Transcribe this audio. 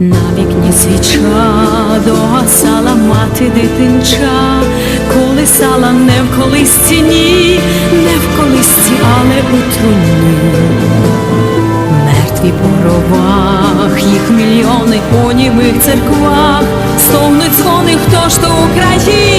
На вікні свіча догасала мати дитинча, колисала не в колисці, ні, не в колисці, але у труні. Мертві по ровах, їх мільйони у німих церквах, стогнуть дзвони, хто ж то Україні. Бо